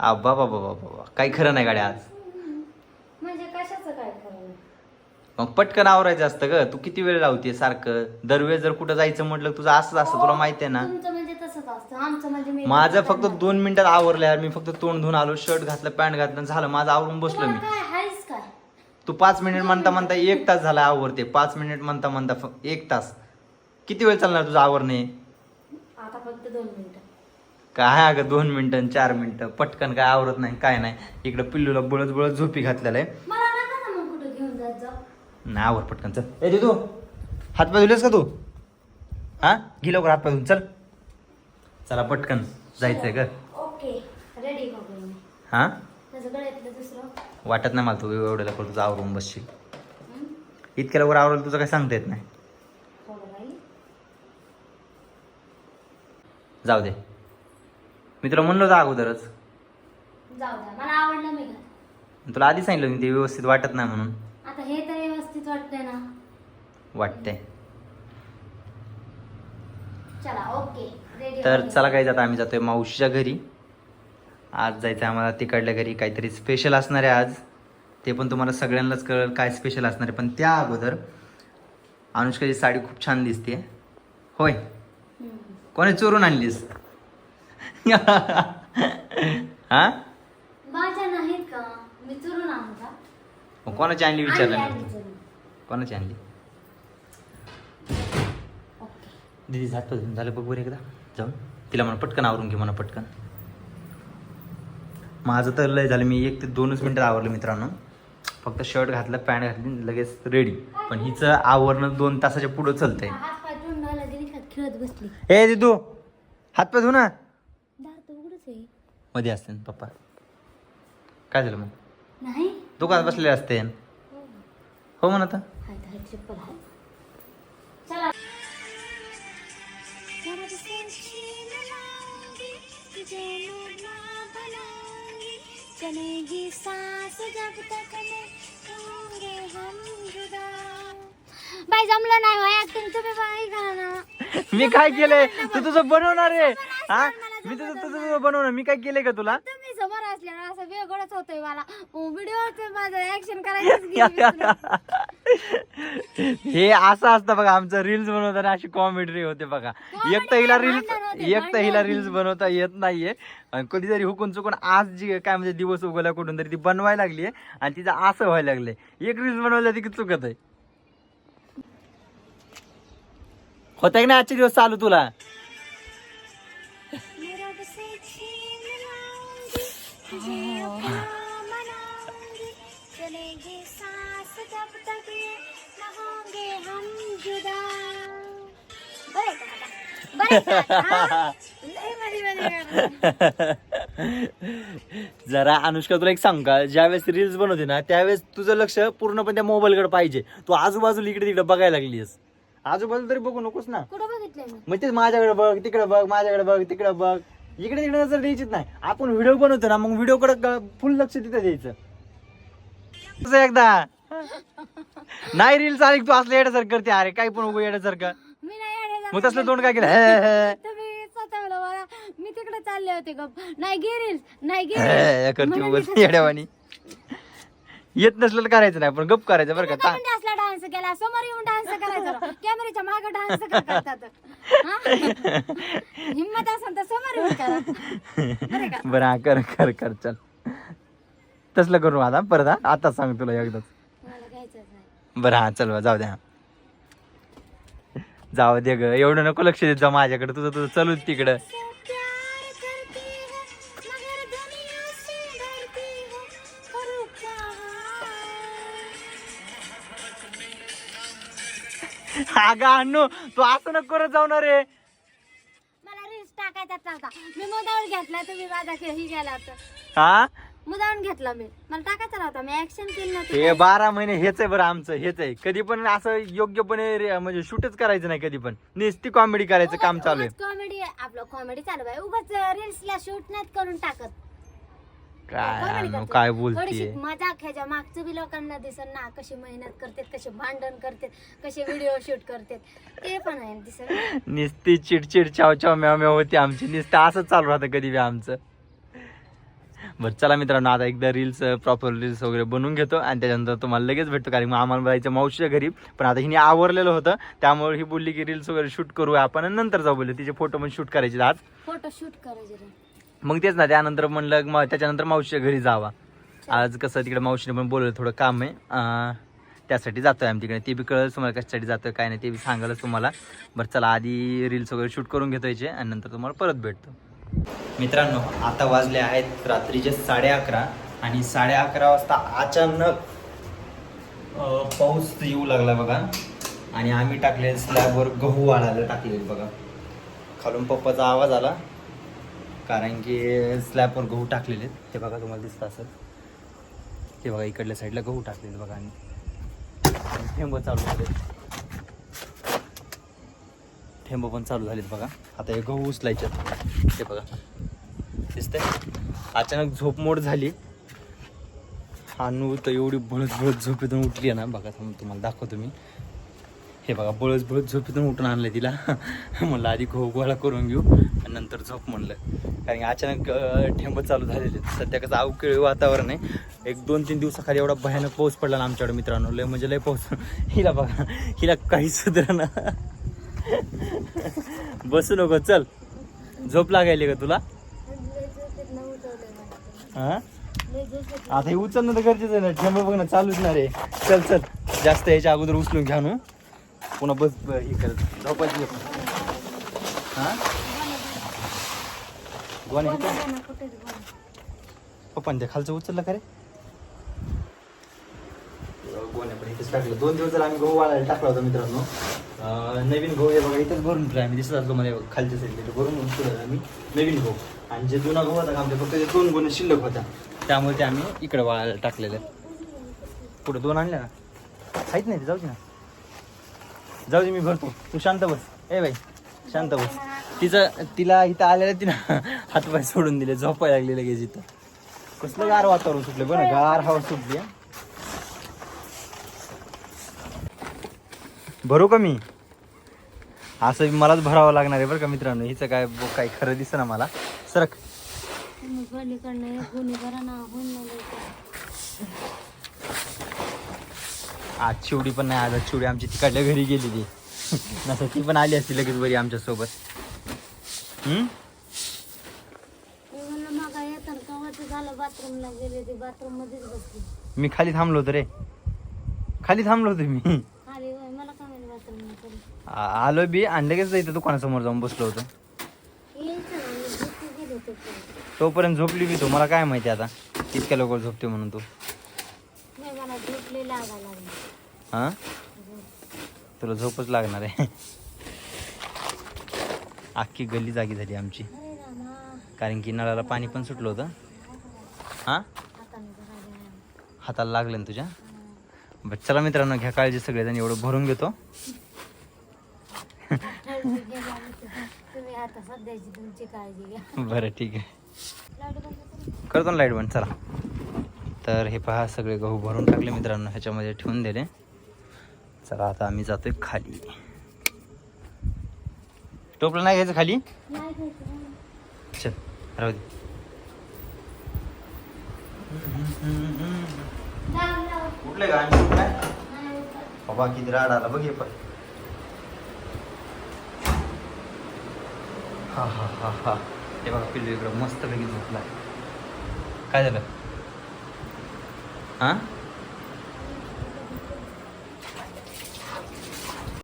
आ बाबा बाबा बाबा काही खरं नाही गाड्या आज. म्हणजे कशाचं काय खरं नाही? मग पटकन आवरायचं असतं ग. तू किती वेळ लावते सारखं? दरवेळेस जर कुठं जायचं म्हटलं तुझं असंच असतं तुला माहिती आहे ना. तुमचं म्हणजे तसंच असतं. आमचं म्हणजे मी माझं फक्त दोन मिनिटात आवरलं यार मी फक्त तोंड धुवून आलो शर्ट घातलं पॅन्ट घातलं झालं. माझं आवरून बसलो मी. तुम्हाला काय हायच काय? तू पाच मिनिट म्हणता म्हणता एक तास झाला आवरते. पाच मिनिट म्हणता म्हणता फ- एक तास. किती वेळ चालणार तुझं आवरणे? आता फक्त दोन मिनिटं. काय अगं दोन मिनिटं आणि चार मिनिटं. पटकन काय आवरत नाही काय नाही. इकडं पिल्लूला बळत बळत झोपी घातलेलं आहे. मला नका ना मग कुठं घेऊन जात जाऊ? नाही आवर पटकन चल. ए तू हात पाय धुलेस का तू? हा? घे लवकर हात पाय धुवून चल. चला पटकन. जायचंय ग ओके. रेडी का मी? हा? त्याचं गळ्यातलं दुसरं. वाटत नाही मला तू एवढं लवकर तुझं आवरून बसशील. हं? इतक्या लवकर आवरलं तुझं काय सांगता येत नाही. थोडं राहील जाऊ दे. मी तुला म्हणलो होतं अगोदरच. जाऊ द्या मला आवडलं मी घात तुला आधी सांगितलं मी ते व्यवस्थित वाटत नाही म्हणून. आता हे तर व्यवस्थित वाटतंय ना. वाटतंय. चला ओके रेडी तर चला काय जातं आम्ही जातोय मावशीच्या घरी. आज जायचं आहे आम्हाला तिकडल्या घरी काहीतरी स्पेशल असणार आहे आज. ते पण तुम्हाला सगळ्यांनाच कळेल काय स्पेशल असणार आहे. पण त्या अगोदर अनुष्काची साडी खूप छान दिसते होय. कोणी चोरून आणलीस? हा? माझ्या नाहीत का? मी चुरून आणू का मग कोणाची आणली विचारलं आणली मी. चुरून. कोणाची आणली? ओके. दिदी झाट झालं बघ बरं एकदा. जाऊन. तिला म्हणा पटकन आवरून घे म्हणा पटकन. माझं तर लय झालं. मी एक ते दोनच मिनटात आवरलं मित्रांनो. फक्त शर्ट घातलं पॅन्ट घातली लगेच रेडी पण हिचं आवरणं दोन तासाच्या पुढं चालतंय. हात खेळत बसली. ए दिदू! हात पाय धु ना दार तर उघडच आहे मध्ये असते ना पप्पा. काय झालं मग? नाही. दुकानात बसलेले असते. हो. म्हणा आता. हाय हाय चप्पल हाय. चला. चलेगी सांस जब तक मैं होंगे हम जुदा बाई जमलं नाही ऍक्टिंग तुम्ही बाई ना मी काय केलंय? तू तुझं बनवणार आहे. हा? मी तुझं तुझं बनवणार. मी काय केलंय का तुला? तुम्ही समोर असल्यावर असं वेगळंच होतंय मला. व्हिडिओ माझं ऍक्शन करायचं हे असं असतं बघा आमचं रील्स बनवताना अशी कॉमेडी होते बघा. एक तर हिला रील्स एक तर हिला. रील्स बनवता येत नाहीये. आणि कधीतरी हुकून चुकून आज जी काय म्हणजे दिवस उगवला कुठून तरी ती बनवायला लागली आणि तिचं असं व्हायला लागलंय. एक रील्स बनवल्या ती चुकत आहे. होतंय नाही आजचे दिवस चालू तुला? जरा अनुष्का तुला एक सांग का? ज्यावेळेस रील्स बनवते ना त्यावेळेस तुझं लक्ष पूर्णपणे त्या मोबाईलकडे पाहिजे. तू आजूबाजूला इकडे तिकडे बघायला लागलीस आजूबाजूला तरी बघू नकोस ना. कुठं बघितलंय मी? मग तेच माझ्याकडे बघ तिकडे बघ माझ्याकडे बघ तिकडे बघ. इकडे तिकडे नजर द्यायचीच नाही. आपण व्हिडिओ बनवतो ना मग व्हिडिओ कडे फुल लक्ष तिथे द्यायचं. तसं एकदा. नाही रील्स आली की तू असलं येण्यासारखं करते अरे काही पण उभं येण्यासारखं मी नाही येडे मग. तसलं तोंड काय केलं? हे, मला मी तिकडे चालले होते गप. नाही गिरील नाही हे, हे करते उगाच येड्यावानी. येत नसलं तर करायचं नाही पण गप करायचं बरं का. ता- असला डान्स केला समोर येऊन डान्स करायचा. कॅमेऱ्याच्या मागे डान्स करतात. हिम्मत असेल तर समोर येऊन करा. बरं का? बरं हा कर कर कर चल. तसलं करू आता परत हा? आता सांग तुला एकदाच. मला घ्यायचंच नाही बरं हा चल बा, जाऊ द्या जाऊ दे ग एवढं नको लक्ष देत जा माझ्याकडे तुझं तुझं चलू दे तिकडं. अगं अण्णू तू असं नको करत जाऊ ना रे. मला रील्स टाकायचा चालता. मी मुदावून घेतला तुम्ही माझा खे- ही गेला होता. हा? मुदावून घेतला मी. मला टाकायचा नव्हता मी ऍक्शन केली हे नव्हती बारा महिने हेच आहे बरं आमचं हेच आहे. कधी पण असं योग्यपणे रे- म्हणजे शूटच करायचं नाही कधी पण. नुसती कॉमेडी करायचं काम चालू आहे. कॉमेडी आपलं कॉमेडी चालू आहे. उगाच रील्स ला शूट नाहीत करून टाकत. काय करतो. काय बोलतीये? मजाक ह्याच्या मागचं बी लोकांना दिसत ना कशी मेहनत करतात कसे भांडण करतात कसे व्हिडिओ शूट करतात. ते पण आहे दिसत नुसती चिडचिड चाव चाव म्याव म्याव होती आमची. नुसतं असंच चालू राहतं कधी बी आमचं. बरं चला मित्रांनो आता एकदा रील्स प्रॉपर रील्स वगैरे बनवून घेतो आणि त्याच्यानंतर तुम्हाला लगेच भेटतो. कारण मग आम्हाला जायचं मावशीच्या घरी पण आता हिने आवरलेलं होतं. त्यामुळे ही बोलली की रील्स वगैरे शूट करू आपण आणि नंतर जाऊ बोलले तिचे फोटो पण शूट करायचे आज. फोटो शूट करायचे रे. मग तेच ना त्यानंतर म्हणलं मग त्याच्यानंतर मावशीच्या घरी जावा. आज कसं तिकडे मावशीने पण बोलवलं थोडं काम आहे. त्यासाठी त्यासाठी जातोय आम्ही तिकडे. ते बी कळलं तुम्हाला कशासाठी जातोय काय नाही ते बी सांगालच तुम्हाला. बरं चला आधी रील्स वगैरे शूट करून घेतो याचे आणि नंतर तुम्हाला परत भेटतो. मित्रांनो आता वाजले आहेत रात्रीचे साडे अकरा आणि साडे अकरा वाजता अचानक पाऊस येऊ लागला बघा. आणि आम्ही टाकले स्लॅबवर गहू वाळायला टाकले बघा. खालून पप्पाचा आवाज आला. कारण की स्लॅबवर गहू टाकलेले आहेत. ते बघा तुम्हाला दिसत असेल हे बघा इकडल्या साईडला गहू टाकलेले बघा आणि थेंब चालू झाले थेंब पण चालू झालेत बघा. आता हे गहू उचलायचे ते बघा. दिसतंय? अचानक झोपमोड झाली. अनु तर एवढी बळत बळत झोपेतून उठली आहे ना. बघा थांबा तुम्हाला दाखवतो मी. हे बघा बळच बळत झोपेतून उठून आणलं तिला. म्हणलं आधी गहू गोळा करून घेऊ. नंतर झोप म्हणलं. कारण अचानक ठेंब चालू झालेले सध्या कसं अवकेळी वातावरण आहे. एक दोन तीन दिवसाखाली एवढा भयानक पाऊस पडला ना आमच्याकडे मित्रांनो. लय म्हणजे लय पाऊस. हिला बघा. हिला काही सुधरा ना. बसू नको. चल. झोप लागायली का तुला? हां? आता हे उचलणं तर गरजेचं आहे ना. ठेंब बघ ना चालूच ना रे. चल चल. जास्त याच्या अगोदर उचलून घ्या ना. पुन्हा बस हे करत झोपायची. हां? इथं? पप्पांनी ते खालचं उचललं का रे? गोण्या पण इथेच टाकलं. दोन दिवस आम्ही गहू वाळायला टाकला होता मित्रांनो नवीन गहू हे बघा इथेच भरून ठेवला आम्ही. दिसत असलो मला खालच्या साईडला भरून आम्ही नवीन गहू. आणि जे जुना गहू होता का आमच्या फक्त ते दोन गोणे शिल्लक होता. त्यामुळे ते आम्ही इकडे वाळायला टाकलेले. पुढे दोन आणले ना आहेत नाही ते जाऊ दे ना. जाऊ दे मी भरतो तू शांत बस. ए बाई शांत बस. तिचं तिला इथं आलेलं तिनं हातपाय सोडून दिले झोपाय लागले लगेच इथं. कसलं गार वातावरण सुटले बरं गार हवा सुटली भरू का मी? असं मलाच भरावं लागणार आहे बरं का मित्रांनो हिचं काय ब- काय खरं दिसतं ना मला. सरक. आज चिवडी पण नाही आज चिवडी आमची तिकडल्या घरी गेलेली. नसं ती पण आली असती लगेच बरी आमच्यासोबत हम्म मी म्हणलं मग येताना कवाचं झालं बाथरूमला गेले ते बाथरूम मध्येच बसली. मी खाली थांबलो होतो रे. खाली थांबलो होतो मी. आली होय मला काय माहिती बाथरूमला आ- आलो बी आणि लगेच इथं दुकानासमोर जाऊन बसलो होतो. यायचं ना मी झोपी गेले होते परत. तोपर्यंत झोपली बी तू मला काय माहिती आता? इतक्या लवकर झोपते म्हणून तू. नाही मला झोपले लागा लागली. हां? तुला झोपच लागणार आहे. अख्खी गल्ली जागी झाली आमची. कारण की नळाला पाणी पण सुटलं होतं. हां? हाताला लागलं ना तुझ्या? बर चला मित्रांनो घ्या काळजी सगळेजण एवढं भरून घेतो. बरं ठीक आहे. करतो ना लाइट बंद चला. तर हे पहा सगळे गहू भरून टाकले मित्रांनो ह्याच्यामध्ये ठेवून दिले. चला आता आम्ही जातोय खाली. टोपलं नाही घ्यायचं खाली. चल राहू दे. कुठले गाणी? उतर. बाबा किती राड आला बघ हे पण. हा हा हा हा. हे बघा पिल्लू इकडं मस्त पैकी झोपला काय झालं? हा?